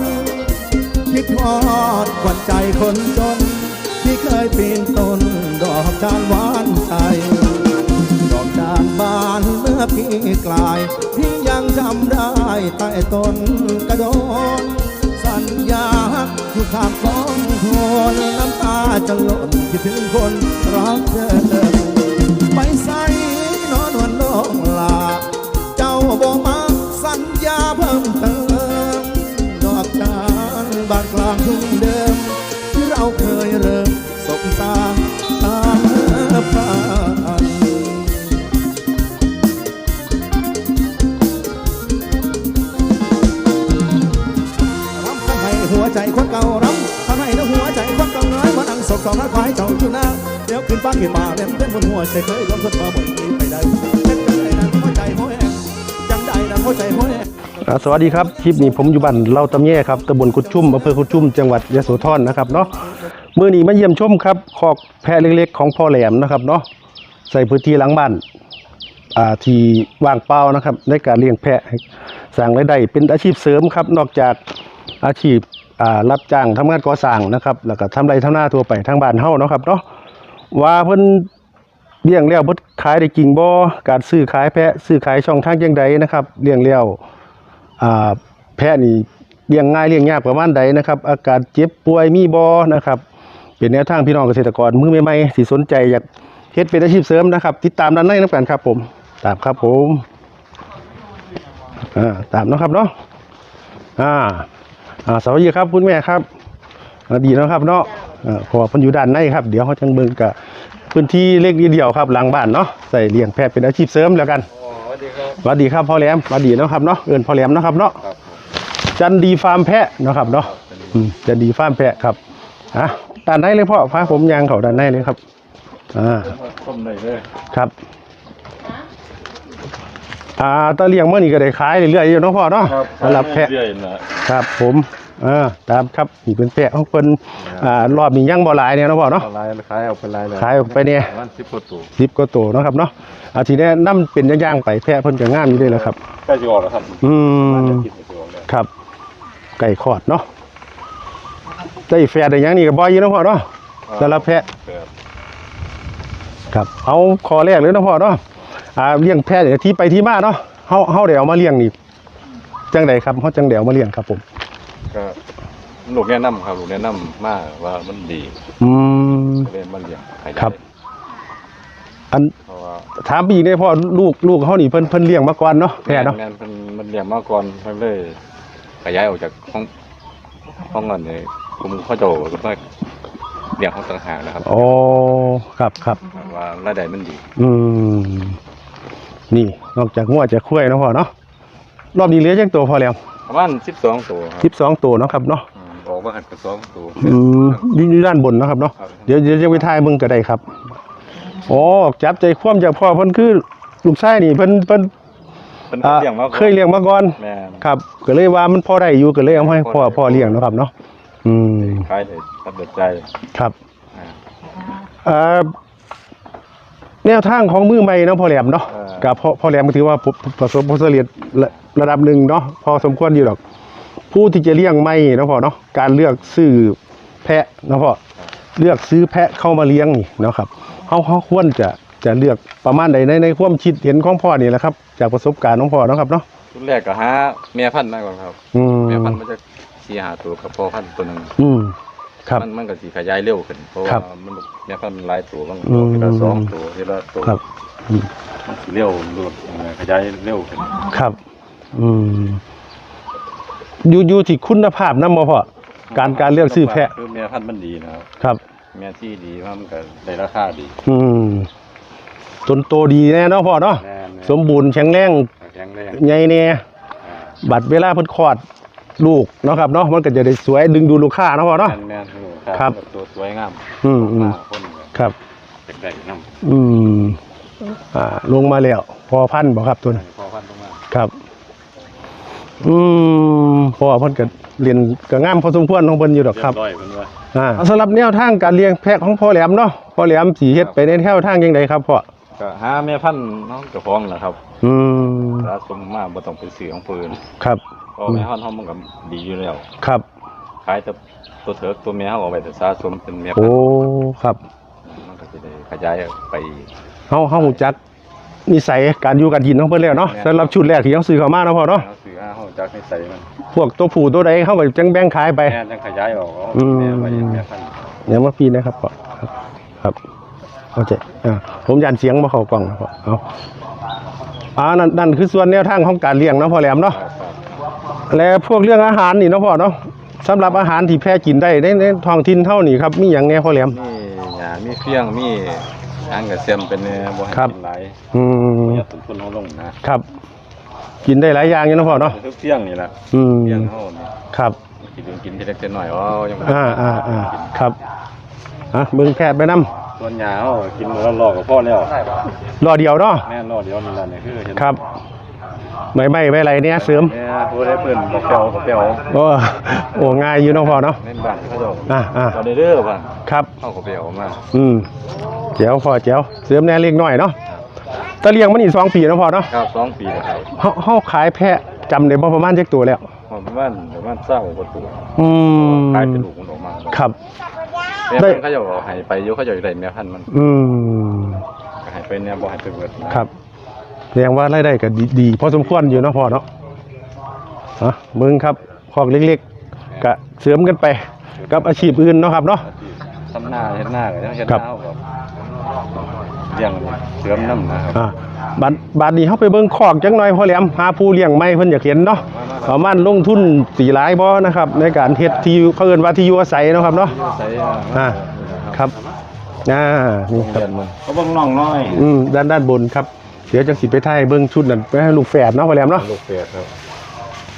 น คิดทอดขวัญใจคนจน ที่เคยปีนต้นดอกจานหวานใจดอกจานบานเมื่อพี่กลายพี่ยังจำได้ใต้ต้นกระโดนสัญญาอยู่ข้างของคนน้ำตาจะหล่นคิดถึงคนรักเธอไปใส่นอนวันลงลา เจ้าบอกมาสัญญาเพิ่มเติม บานกลางทุ่งเดิม ที่เราเคยเริ่มสบตาตามผ่านรำทำให้หัวใจคนเก่ารำทำให้นะหัวใจคนเก่าน้อยมานั่งศกสองรักควายเจ้าอยู่หน้าเดี๋ยวขึ้นฟ้าขึ้นมาเล่นเต้นบนหัวใจเคยลงทุนมาหมดนี้ไปได้เต้นจังใดนั้นหัวใจหัวแหงจังใดนั้นหัวใจหัวแหงอ่า สวัสดีครับคลิปนี้ผมอยู่บ้านเล่าตำแย่ครับตำบลกุดชุ่มอำเภอกุดชุ่มจังหวัดยโสธรนะครับเนาะมื้อนี้มาเยี่ยมชมครับคอกแพะเล็กๆ ของพ่อแหลมนะครับเนาะใส่พื้นที่หลังบ้านอ่าที่ว่างเปล่านะครับในการเลี้ยงแพะสร้างรายได้เป็นอาชีพเสริมครับ นอกจากอาชีพอ่ารับจ้างทำงานก่อสร้างนะครับ แล้วก็ทำไรทำหน้าทั่วไปทางบ้านเฮ้าเนาะครับเนาะว่าเพิ่นเลี้ยงแล้วเพิ่นขายได้จริงบ่การซื้อขายแพะซื้อขายช่องทางจังใดนะครับเลี้ยงแล้ว แพะนี่เลี้ยงง่ายเลี้ยงยากประมาณใดนะครับ อาการเจ็บป่วยมีบ่นะครับ เป็นแนวทางพี่น้องเกษตรกรมือใหม่ๆที่สนใจอยากเฮ็ดเป็นอาชีพเสริมนะครับ ติดตามด้านในนํกันครับผม ตามครับผมอ่าตามนะครับเนาะอ่าอ่าสวัสดีครับคุณแม่ครับอดีนะครับเนาะอ่าเพราะว่าเพิ่นอยู่ด้านในครับ เดี๋ยวเขาจังเบิ่งกะพื้นที่เล็กนิดเดียวครับหลังบ้านเนาะใส่เลี้ยงแพะเป็นอาชีพเสริมแล้วกัน สวัสดีครับสวัสดีครับพ่อแหลมสวัสดีเนาะครับเนาะเอินพ่อแหลมเนาะครับเนาะจันดีฟาร์มแพะเนาะครับเนาะอืมจันดีฟาร์มแพะครับอะด้านในเลยพ่อพาผมยางเขาด้านในเลยครับอ่าต้มได้เลยครับอ่าตาเลี้ยงเมื่อนี้ก็ได้ขายเรื่อยๆอยู่เนาะพ่อเนาะสำหรับแพะเรื่อยๆนะครับผม อ่าตามครับนี่เป็นแพะของเพิ่นอ่ารอบนี้ยังบ่หลายเนี่ยเนาะพ่อเนาะ เอาลายขายเอาเป็นลายเลยขายออกไปเนี่ย ประมันสิบกว่าตัวสิบก็โตเนาะครับเนาะอาทีนี้น้ำเป็นย่างๆไปแพะเพิ่นจะงามอยู่เลยแหละครับ ใกล้จะออกแล้วครับอืมันมจะกินจะออกแล้วครับ ไก่ขอดเนาะได้แฟร์ได้หยังนี่ก็บ่อยอยู่เนาะพ่อเนาะสำหรับแพะแปดครับเอาคอแรกเลยเนาะพ่อเนาะอ่าเลี้ยงแพะเนี่ยที่ไปที่มาเนาะเฮาเฮาได้เอามาเลี้ยงนี่จังไดครับเฮาจังไดเอามาเลี้ยงครับผม ก็ลูกแนะนำครับลูกแนะนำมากว่ามันดีอืม ก็เลยมันเลี้ยงขยายครับ อันเพราะว่าถามปีกได้พ่อลูกลูกเฮานี่เพิ่นเพิ่นเลี้ยงมาก่อนเนาะแพะเนาะ งานมันมันเลี้ยงมาก่อนมันเลยขยายออกจากห้องห้องเงินเลยผมเข้าโจก็ต้องเลี้ยงห้องต่างหากนะครับอ๋อครับครับ ว่ารายได้มันดีอืม นี่ นอกจากงัวจากคุ้ยเนาะพ่อเนาะ รอบนี้เหลือจังตัวพอแล้ว ประมาณสิบสองตัวครับสิบสองตัวเนาะครับเนาะอืมออกมาหันกับสองตัว อืมอยู่อยู่ด้านบนเนาะครับเนาะครับ เดี๋ยวเดี๋ยวจะไปทายมึงก็ได้ครับโอ้จับใจคว่ำจากพ่อเพิ่นคือลูกชายนี่เพิ่นเพิ่นเป็นอ่าเลี้ยงมาก่อนเคยเลี้ยงมาก่อน แม่นครับก็เลยว่ามันพอได้อยู่ก็เลยเอามาให้พ่อพอได้พ่อเลี้ยงเนาะครับเนาะอืมขายได้ตัดใจครับอ่าเอ่อ แนวทางของมือใหม่เนาะพ่อแหลมเนาะเออ กับพ่อพ่อแหลมก็ถือว่าประประสบผลสำเร็จระระดับหนึ่งเนาะพอสมควรอยู่หรอก ผู้ที่จะเลี้ยงไม่เนาะพ่อเนาะการเลือกซื้อแพะเนาะพ่อเลือกซื้อแพะเข้ามาเลี้ยงนี่เนาะครับเขาเขาควรจะจะเลือกประมาณใดในในความคิดเห็นของพ่อนี่แหละครับ จากประสบการณ์ของพ่อเนาะครับเนาะชุดแรกก็หาแม่พันธุ์มาก่อนครับ อืมแม่พันธุ์มันจะสีหาตัวกับพ่อพันธุ์ตัวหนึ่งอืม ครับมันมันก็สีขยายเร็วขึ้นเพราะครัว่าบมันแม่พันธุ์มันหลายตัวบางอืตัวมทีละสองตัวทีละตัวครับอืมมันสิเร็วรูดขยายเร็วขึ้นครับ อืมอยู่อยู่ที่คุณภาพนำบ่พ่อการการเลือกซื้อแพะคือแม่พันธุ์มันดีนะครับครับ แม่ที่ดีว่ามันก็ได้ราคาดีอืมจนโตดีแน่เนาะพ่อเนาะแน่นสมบูรณ์แข็งแรงแข็งแรงใหญ่แน่อ่าบัดเวลาเพิ่นคลอด ลูกเนาะครับเนาะมันก็จะได้สวยดึงดูลูกค้าเนาะพ่อเนาะ แม่นแม่นอยู่ครับ ตัวสวยงามอืมอืมหน้าคนครับเด็กได้น้ำอืมอ่าลงมาแล้ว พอพันธุ์บ่ครับตัวนั้นพ่อพันธุ์ต้องมาครับ อืมเพราะว่าเพิ่นก็เรียนก็งามพอสมควรของเพิ่นอยู่ดอกครับเรียร้อยเพิ่นว่าอ่าสำหรับแนวทางการเลี้ยงแพะของพ่อแหลมเนาะพ่อแหลมสีเฮ็ดไปในแนวทางยังไงครับพ่อก็หาแม่พันธุ์น้องเจ้าของแหละครับอืม ถ้าสมมาบ่ต้องไปซื้อของปืนครับเพราะแม่เฮาเฮามันก็ดีอยู่แล้ว ครับ ขายแต่ตัวเถิกตัวแม่เฮาเอาไว้แต่สะสมเป็นแม่พันโอ้ธุ์ครับ มันก็สิได้ขยายไปอีกเฮาเฮาฮู้จักนิสัยการอยู่การกินของเพิ่นแล้วเนาะแม่นสำหรับชุดแรกที่เฮาซื้อเข้ามาเนาะพ่อเนาะเอาซื้อหาเฮาจักนิสัยมันพวกตัวผู้ตัวใดเฮาก็จังแบ่งขายไป แม่จังขยายออกเอาอืมแม่ไว้แม่พันธุ์เดี๋ยวมาพี่นะครับพ่อครับครับโอเคอ่าผมยันเสียงมาเข้ากล่องนะพ่อเอาอ่านั่นนั่นคือส่วนแนวทางของการเลี้ยงเนาะพ่อแหลมเนาะครับครับ แล้วพวกเรื่องอาหารนี่เนาะพ่อเนาะสำหรับอาหารที่แพร่กินได้ในในท้องถิ่นเท่านี่ครับมีอย่างแน่พ่อแหลม มีหญ้ามีเฟี้ยง มีหางกระเซียมเป็นแน่บ่ให้ครับ กินหลายอืมอย่าตุนทุนเฮาลงนะครับ กินได้หลายอย่างอยู่เนาะพ่อเนาะคือเฟี้ยงนี่ล่ะอืมเฟี้ยงเฮานี่ครับกินกินทีเล็กทีน้อยอ๋อยังบ่อ่าอ่าอ่าครับอะเบิ่งแพทย์ไปนํส่วนหญ้าเฮากินมื้อละรอบก็พอแล้วรอเดียวเนาะแม่นรอบเดียวนี่ล่ะนี่คือเห็นครับ ไม่ไม่ไม่อะไรเนี่ยเสริมแม่ผู้ได้เพิ่นบ่เปียวบ่เปียวโอ้โอ้ง่ายอยู่เนาะพ่อเนาะในบ้านเขาเจ้าอ่าอ่าตอนเด้อว่าครับเฮาก็เปียวมาอืมแจ๋วพ่อแจ๋วเสริมแหน่เล็กน้อยเนาะตะเลียงมันอีกสองปีเนาะพ่อเนาะครับสองปีแล้วครับเฮาเฮาขายแพะจำได้บ่ประมาณจักตัวแล้ว ประมาณประมาณเศร้ากว่าตัวอืมขายเป็นลูกมันออกมาครับ แม่ได้พันธุ์เขาเจ้าเอาให้ไปอยู่เขาเจ้าอยากได้แม่พันธุ์มันอืม ก็ให้ไปแน่บ่ให้ไปเบิดนะครับ แสดงว่ารายได้ก็ดีดีพอสมควรอยู่เนาะพ่อเนาะอะมึงครับคอกเล็กๆก็เสริมกันไป กับอาชีพอื่นเนาะครับเนาะ ทำหน้าเฮ็ดหน้าก็ยังเฮ็ดครับหน้าก็เลี้ยงเสริมน้ำนะครับอ่าบัดบัดนี้เฮาไปเบิ่งคอกจังหน่อยพ่อแหลมหาผู้เลี้ยงใหม่เพิ่นอยากเห็นเนาะประมาณลงทุนสีหลายบ่นะครับ ในการเฮ็ดที่เขาเอิ้นว่าที่อยู่อาศัยเนาะครับเนาะใส่อ่าครับอ่านี่ครับเรียนมันเขาเบิ่งน้องน้อย อืมด้านด้านบนครับ เดี๋ยวจังสิไปถ่ายเบิ่งชุดนั้นไปให้ลูกแฝดเนาะพ่อแหลมเนาะลูกเปียกครับ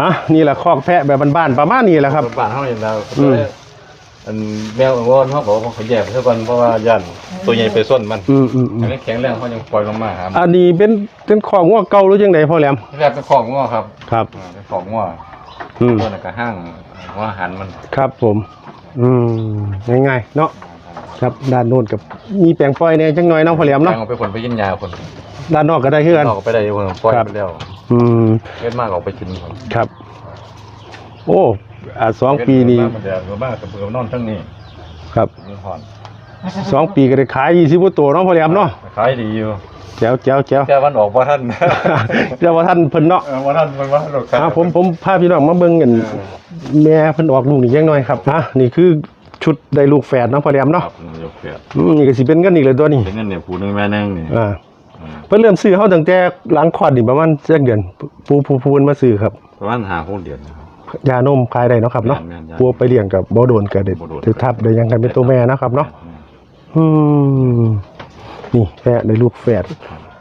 อะนี่แหละคอกแพะแบบบ้านๆประมาณนี้แหละครับ บ้านเฮาเห็นแล้วอืม อันแมววอนเขาบอกว่าเขาแยกไปซะก่อนเพราะว่าย่านตัวใหญ่ไปส้นมันอืมอืมอืมอันนี้แข็งแรงเขายังปล่อยลงมาครับอันนี้เป็นเป็นของงัวเก่าหรือจังไดพ่อแหลมแรกเป็นของง้อครับครับ อ่าเป็นของง้ออืมตัวนั้นก็ห้างหัวอาหารมันครับผม อืมง่ายๆเนาะครับด้านโน้นกับมีแปลงปล่อยแหน่จังหน่อยเนาะพ่อแหลมแล้เนาะวเอาไปผลไปกินยาคน ด้านนอกก็ได้คือกันนอกไปได้คนปล่อยครับไปแล้วอืมเกิดมากออกไปกินคนครับ โอ้อ่าสองปีนี่เกิดมาแดดก็บ้ากับเปลือกนอนทั้งนี้ครับ มันห่อนสองปีก็ได้ขายยี่สิบกว่าตัวเนาะพ่อแหลมเนาะขายดีอยู่แจ๋วแจ๋วแจ๋วแค่วันออกว่าท่านเจ้าว่าท่านเพิ่นเนาะเออว่าท่านมันว่าท่านหรอกครับอ่าผมผมพาพี่น้องมาเบิ่งกันแม่เพิ่นออกลูกนี่ยังน้อยครับอะนี่คือชุดได้ลูกแฝดเนาะพ่อแหลมคเนาะรับนี่ยกเปียกอืมนี่ก็สิเป็นกันอีกเลยตัวนี้เป็นเงินเนี่ยผู้หนึงแม่นึงนี่อ่าอืม เพิ่นเริ่มซื้อเฮาตั้งแต่หลังคลอดนี่ประมาณสักเดือนผู้ผู้ผู้เพิ่นมาซื้อครับ ประมาณหาหกเดือนนะครับ ยานมขายได้เนาะครับเนาะแม่นๆยาปัวไปเลี้ยงกับบ่โดนก็ได้บ่โดนถือทับได้ยังกันเป็นตัวแม่นะครับเนาะ อืมนี่แฝดได้ลูกแฝด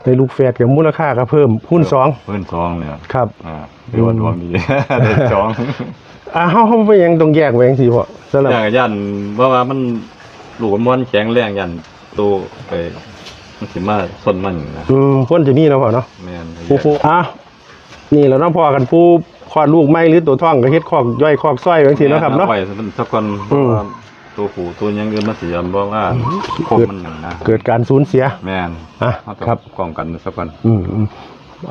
ได้ลูกแฝดกับมูลค่าก็เพิ่มคูณสองเพื่อนซองเนี่ยครับ อ่าเรียกว่าดวงดี ได้ซองอ่าเฮาเฮาไปยังต้องแยกไว้จังซี่พ่อสำหรับ อย่างยันเพราะว่ามันหลูกมันแข็งแรงยันตัวไป มันสิมาส้นมันนะอืมคนจะมีเนาะพ่อเนาะแม่นผู้ผู้อะนี่แหล้วน้องพ่อกันผู้คลอดลูกไม่หรือตัวท้องก็เฮ็ดคอกย่อยคอกซ้อยไว้สิเนาะครับเนาะอไปสักคนเพอืราะมว่าตัวผู้ตัวยังเงินมาเสียเพราะว่าคมมันหนึ่งนะเกิดการสูญเสีย แม่นอะเขาต้องครับป้องกันสักคนอืมอืม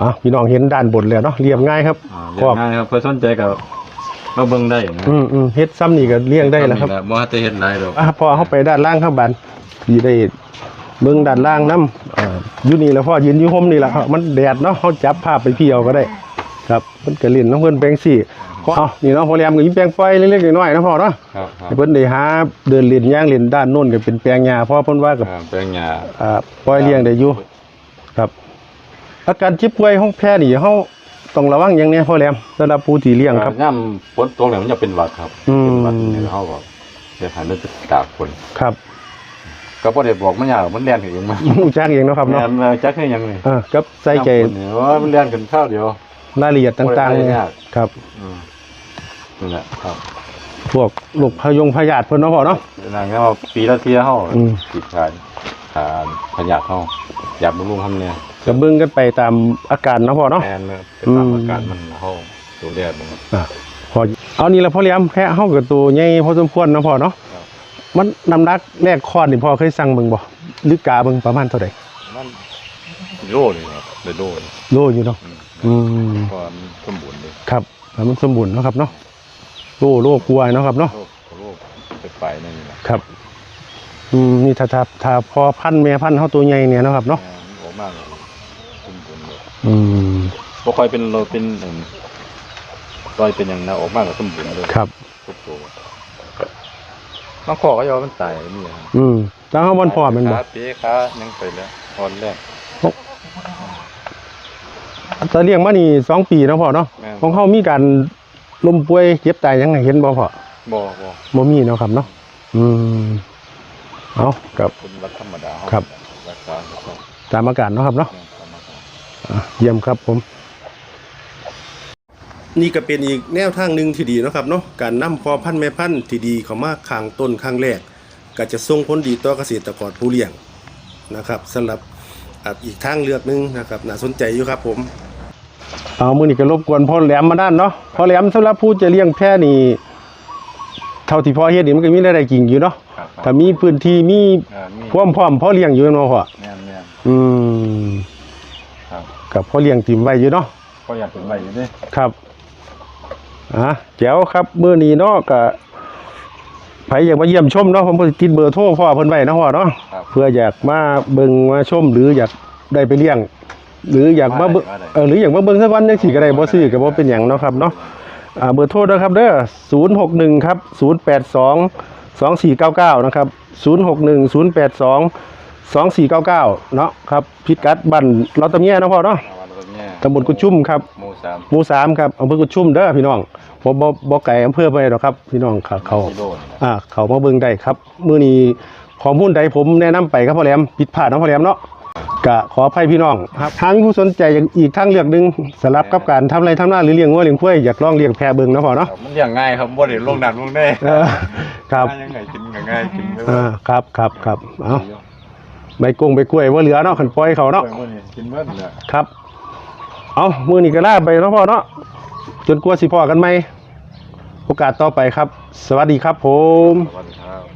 อะพี่น้องเห็นด้านบนแล้วเนาะเรียบง่ายครับอ่าครอบเรียกง่ายครับเพื่อสนใจกับมาเบิ่งได้นะอืมอืมเฮ็ดซ้ำนี่ก็เลี้ยงได้แล้วครับนี่ะบ่ว่าจะเฮ็ดได้ดอกอะพอเข้าไปด้านล่างข้างบันพี่ได้ เบิ่งด้านล่างน้ำอ่าอยู่นี่แหล้วพ่อยืนอยู่ห่มนี่แหละครับมันแดดเนาะเขาจับภาพไปพี่เอาก็ได้ ครับเพิ่นก็เล่นน้องเพิ่นแปลงสี่ก็เอานี่เนาะพอแรมก็ยิ้มแปลงไฟเล็กๆน้อยๆนะพ่อเนาะครับครับให้เพิ่นได้หาเดินเล่นย่างเล่นด้านโน้นก็เป็นแปลงหญ้าเพราะเพิ่นว่ากับอ่าแปลงหญ้าอ่าปล่อยเลี้ยงได้อยู่ครับ อาการเจ็บป่วยของแพ้นี่เฮาต้องระวังอย่างแนี้พ่อแรมสำหรับผู้ที่เลี้ยงครับย่ำฝนตกเนี่ยมันจะเป็นหวัดครับอืมเป็นหวัดเนี่ยเขาบอกเดี๋ยวหายมันจะตากฝนครับ ก็บ่ได้บอกมันยากมันเลียนถึงเองมันรู้จักเองเนาะครับแม่เนาะนมาจักให้ยังนี่อ่ากับใส่ใจน้ำฝนนี่ว่ามันเลียนกันข้าวเดียว รายละเอียดต่างๆบ่ได้เนี่ยยาก ครับ อืมนี่แหละครับพวกลูกพยงพยาธิเพิ่นเนาะพ่อเนาะ นางก็ว่าปีละเที่ยเฮาอืม ติดการทานพยาธิเฮาอยากบำรุงทำเนี่ยก็เบิ่งกันไปตามอาการเนาะพ่อเนาะแทนเลยเป็นตามอาการมันเฮาดูแลมัน อ่าพอเอานี่ละพ่อเลี้ยงแพะเฮากับตัวใหญ่พอสมควรเนาะพ่อเนาะครับ มันน้ำหนักแรกคลอดนี่พ่อเคยสั่งเบิ่งบ่หรือกาเบิ่งประมาณเท่าใดมันโลนี่ครับเลยโลนี่โลอยู่เนาะอืมอืมเพราะมันสมบูรณ์เลยครับแล้วมันสมบูรณ์เนาะครับเนาะโลโลกลัวเนาะครับเนาะโรคโรคไปไปนั่นนี่แหละครับอืมนี่ถ้าถ้าถ้าพอพันธุ์แม่พันธุ์เฮาตัวใหญ่เนี่ยเนาะครับเนาะแม่มันออกมากเลยสมบูรณ์เลยอืมบ่ค่อยเป็นเราเป็นอืมรอยเป็นอย่างนั้นออกมากกับสมบูรณ์เลยครับทุกตัว บางข้อก็ยอมมันตายนี่ครับอืมแล้วเฮาบ่พร้อมแมันบ่ขาเป๊ะขายังไปแล้วตอนแรกถ้าเลี้ยงมานี่สองปีเนาะพ่อเนาะแม่น ของเฮามีการล้มป่วยเจ็บตายยังไงเห็นบ่พ่อบ่บ่บ่มีเนาะครับเนาะอืมเอากับเป็นรักธรรมดาครับ รักษาครับตามอาการเนาะครับเนาะแม่นธรรมดา อะเยี่ยมครับผม นี่ก็เป็นอีกแนวทางหนึ่งที่ดีเนาะครับเนาะการนำพอพันธุ์แม่พันธุ์ที่ดีเข้ามาข้างต้นข้างแรก ก็จะส่งผลดีต่อเกษตรกรผู้เลี้ยงนะครับสำหรับอะอีกทางเลือกหนึงนะครับน่าสนใจอยู่ครับผมเอามือนี้ก็รบกวนพ่อแหลมมาด้านเนาะพ่อแหลมสำหรับผู้จะเลี้ยงแพะนี่เท่าที่พ่อเฮ็ดนี่มันก็มีรายได้จริงอยู่เนาะครับถ้ามีพื้นที่มีอ่ามีความพร้อมพ่อเลี้ยงอยู่เนาะพ่อแม่นแม่นอืมครับกับพ่อเลี้ยงติ่มไว้อยู่เนาะก็อยากเป็นใบอยู่เด้ครับ อะแจ๋วครับมื้อนี้เนาะก็ไผอยากมาเยี่ยมชมเนาะผมก็สิติดเบอร์โทรพ่อเพิ่นไว้นะพ่อเนาะครับ เพื่ออยากมาเบิ่งมาชมหรืออยากได้ไปเลี้ยง หรืออยากมาเบิ่งว่าได้เออหรืออยากมาเบิ่งสักวันจังซี่ก็ได้บ่ซื้อก็บ่เป็นหยังเนาะครับเนาะอ่าเบอร์โทรนะครับเด้อ061ครับ082 2499นะครับ061 082 2499เนาะครับพิกัดบ้านเราตะเมียเนาะพ่อเนาะวันแบบเนี้ย ตำบลกุดชุ่มครับหมู่สามหมู่สามครับอำเภอกุดชุ่มเด้อพี่น้องบ่บ่บ่ไกลอำเภอไปหรอกครับ พี่น้องเขาเขากิโลนี่นะอ่าเขามาเบิ่งได้ครับมื้อนี้ข้อมูลใดผมแนะนำไปครับพ่อแหลมผิดพลาดเนาะพ่อแหลมเนาะก็ขออภัยพี่น้องครับทางผู้สนใจอย่างอีกทางเลือกหนึงสลับกับการทำไรทำหน้าหรือเลี้ยงวัวเลี้ยงควายอยากลองเลี้ยงแพะเบิ่งเนาะพ่อเนาะครับมันอย่างง่ายครับบ่ได้ลงน้ำลงได้เออครับหายังไงกินก็ง่ายกินเลยอ่าครับครับครับเอาใบกงใบกล้วยว่าเหลือเนาะขันปล่อยเขาเนาะ เมื่อนี้กินเมื่อนี่แหละครับ เอามือนี่ก็ลาไปเนาะพ่อเนาะจนกลัวสิพ่อกันไหมโอกาสต่อไปครับ สวัสดีครับผม สวัสดีครับ